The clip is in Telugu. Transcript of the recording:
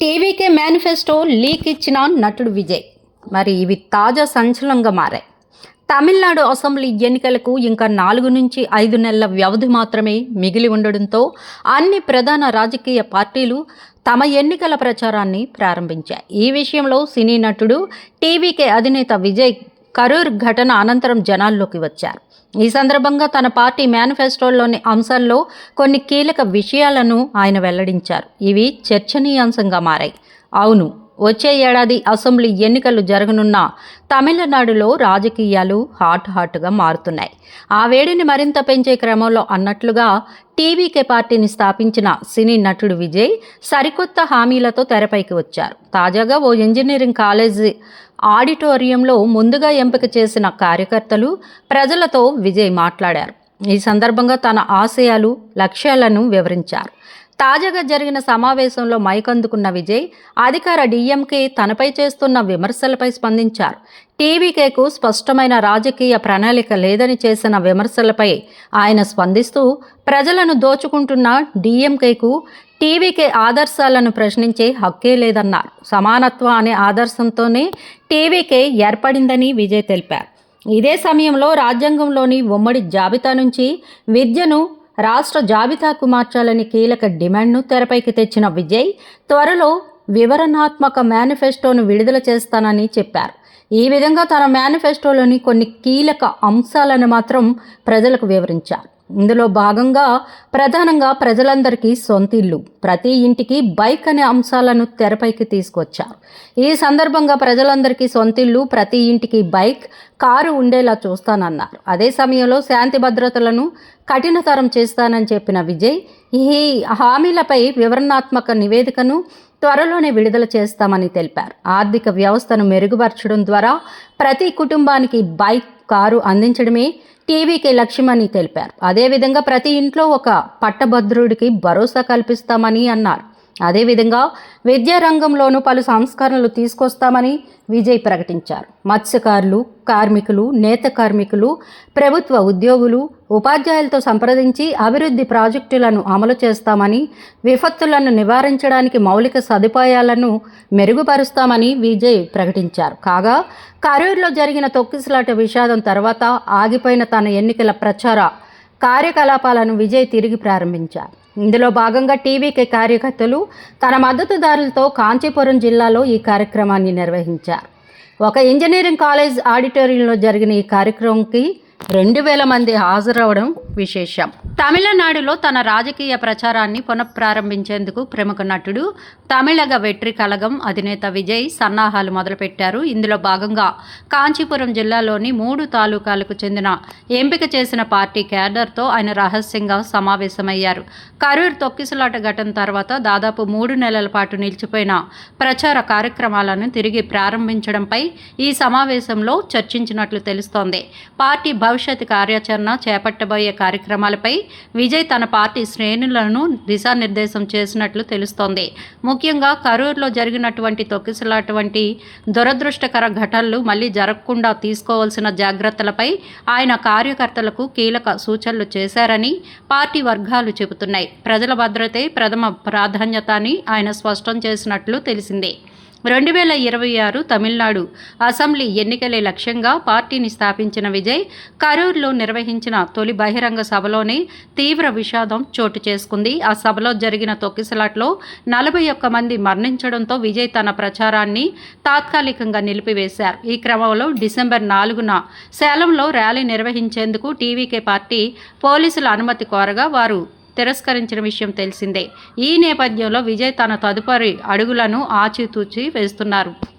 టీవీకే మేనిఫెస్టో లీక్ ఇచ్చిన నటుడు విజయ్. మరి ఇవి తాజా సంచలనంగా మారాయి. తమిళనాడు అసెంబ్లీ ఎన్నికలకు ఇంకా నాలుగు నుంచి ఐదు నెలల వ్యవధి మాత్రమే మిగిలి ఉండడంతో అన్ని ప్రధాన రాజకీయ పార్టీలు తమ ఎన్నికల ప్రచారాన్ని ప్రారంభించాయి. ఈ విషయంలో సినీ నటుడు టీవీకే అధినేత విజయ్ కరూర్ ఘటన అనంతరం జనాల్లోకి వచ్చారు. ఈ సందర్భంగా తన పార్టీ మేనిఫెస్టోలోని అంశాల్లో కొన్ని కీలక విషయాలను ఆయన వెల్లడించారు. ఇవి చర్చనీయాంశంగా మారాయి. అవును వచ్చే ఏడాది అసెంబ్లీ ఎన్నికలు జరగనున్న తమిళనాడులో రాజకీయాలు హాట్ హాట్గా మారుతున్నాయి. ఆ వేడిని మరింత పెంచే క్రమంలో అన్నట్లుగా టీవీకే పార్టీని స్థాపించిన సినీ నటుడు విజయ్ సరికొత్త హామీలతో తెరపైకి వచ్చారు. తాజాగా ఓ ఇంజనీరింగ్ కాలేజీ ఆడిటోరియంలో ముందుగా ఎంపిక చేసిన కార్యకర్తలు ప్రజలతో విజయ్ మాట్లాడారు. ఈ సందర్భంగా తన ఆశయాలు లక్ష్యాలను వివరించారు. తాజాగా జరిగిన సమావేశంలో మైకందుకున్న విజయ్ అధికార డీఎంకే తనపై చేస్తున్న విమర్శలపై స్పందించారు. టీవీకేకు స్పష్టమైన రాజకీయ ప్రణాళిక లేదని చేసిన విమర్శలపై ఆయన స్పందిస్తూ ప్రజలను దోచుకుంటున్న డీఎంకేకు టీవీకే ఆదర్శాలను ప్రశ్నించే హక్కే లేదన్నారు. సమానత్వ అనే ఆదర్శంతోనే టీవీకే ఏర్పడిందని విజయ్ తెలిపారు. ఇదే సమయంలో రాజ్యాంగంలోని ఉమ్మడి జాబితా నుంచి విద్యను రాష్ట్ర జాబితాకు మార్చాలని కీలక డిమాండ్ను తెరపైకి తెచ్చిన విజయ్ త్వరలో వివరణాత్మక మేనిఫెస్టోను విడుదల చేస్తానని చెప్పారు. ఈ విధంగా తన మేనిఫెస్టోలోని కొన్ని కీలక అంశాలను మాత్రం ప్రజలకు వివరించారు. ఇందులో భాగంగా ప్రధానంగా ప్రజలందరికీ సొంత ఇల్లు ప్రతి ఇంటికి బైక్ అనే అంశాలను తెరపైకి తీసుకొచ్చారు. ఈ సందర్భంగా ప్రజలందరికీ సొంత ఇల్లు ప్రతి ఇంటికి బైక్ కారు ఉండేలా చూస్తానన్నారు. అదే సమయంలో శాంతి భద్రతలను కఠినతరం చేస్తానని చెప్పిన విజయ్ ఈ హామీలపై వివరణాత్మక నివేదికను త్వరలోనే విడుదల చేస్తామని తెలిపారు. ఆర్థిక వ్యవస్థను మెరుగుపరచడం ద్వారా ప్రతి కుటుంబానికి బైక్ కారు అందించడమే టీవీకి లక్ష్యమని తెలిపారు. అదేవిధంగా ప్రతి ఇంట్లో ఒక పట్టభద్రుడికి భరోసా కల్పిస్తామని అన్నారు. అదేవిధంగా విద్యారంగంలోనూ పలు సంస్కరణలు తీసుకొస్తామని విజయ్ ప్రకటించారు. మత్స్యకారులు కార్మికులు నేత కార్మికులు ప్రభుత్వ ఉద్యోగులు ఉపాధ్యాయులతో సంప్రదించి అభివృద్ధి ప్రాజెక్టులను అమలు చేస్తామని విపత్తులను నివారించడానికి మౌలిక సదుపాయాలను మెరుగుపరుస్తామని విజయ్ ప్రకటించారు. కాగా కరూరులో జరిగిన తొక్కిసలాట విషాదం తర్వాత ఆగిపోయిన తన ఎన్నికల ప్రచార కార్యకలాపాలను విజయ్ తిరిగి ప్రారంభించారు. ఇందులో భాగంగా టీవీకే కార్యకర్తలు తన మద్దతుదారులతో కాంచీపురం జిల్లాలో ఈ కార్యక్రమాన్ని నిర్వహించారు. ఒక ఇంజనీరింగ్ కాలేజ్ ఆడిటోరియంలో జరిగిన ఈ కార్యక్రమంకి రెండు వేల మంది హాజరవడం విశేషం. తమిళనాడులో తన రాజకీయ ప్రచారాన్ని పునఃప్రారంభించేందుకు ప్రముఖ నటుడు తమిళగ వెట్రి కలగం అధినేత విజయ్ సన్నాహాలు మొదలుపెట్టారు. ఇందులో భాగంగా కాంచీపురం జిల్లాలోని మూడు తాలూకాలకు చెందిన ఎంపిక చేసిన పార్టీ క్యాడర్తో ఆయన రహస్యంగా సమావేశమయ్యారు. కరూర్ తొక్కిసలాట ఘటన తర్వాత దాదాపు మూడు నెలల పాటు నిలిచిపోయిన ప్రచార కార్యక్రమాలను తిరిగి ప్రారంభించడంపై ఈ సమావేశంలో చర్చించినట్లు తెలుస్తోంది. పార్టీ భవిష్యత్ కార్యాచరణ చేపట్టబోయే కార్యక్రమాలపై విజయ్ తన పార్టీ శ్రేణులను దిశానిర్దేశం చేసినట్లు తెలుస్తోంది. ముఖ్యంగా కరూర్లో జరిగినటువంటి తొక్కిసలాటువంటి దురదృష్టకర ఘటనలు మళ్ళీ జరగకుండా తీసుకోవాల్సిన జాగ్రత్తలపై ఆయన కార్యకర్తలకు కీలక సూచనలు చేశారని పార్టీ వర్గాలు చెబుతున్నాయి. ప్రజల భద్రతే ప్రథమ ప్రాధాన్యత అని ఆయన స్పష్టం చేసినట్లు తెలిసింది. రెండు వేల ఇరవై ఆరు తమిళనాడు అసెంబ్లీ ఎన్నికలే లక్ష్యంగా పార్టీని స్థాపించిన విజయ్ కరూర్లో నిర్వహించిన తొలి బహిరంగ సభలోనే తీవ్ర విషాదం చోటు చేసుకుంది. ఆ సభలో జరిగిన తొక్కిసలాట్లో నలభై ఒక్క మంది మరణించడంతో విజయ్ తన ప్రచారాన్ని తాత్కాలికంగా నిలిపివేశారు. ఈ క్రమంలో డిసెంబర్ నాలుగున సేలంలో ర్యాలీ నిర్వహించేందుకు టీవీకే పార్టీ పోలీసుల అనుమతి కోరగా వారు తిరస్కరించిన విషయం తెలిసిందే. ఈ నేపథ్యంలో విజయ్ తన తదుపరి అడుగులను ఆచితూచి వేస్తున్నారు.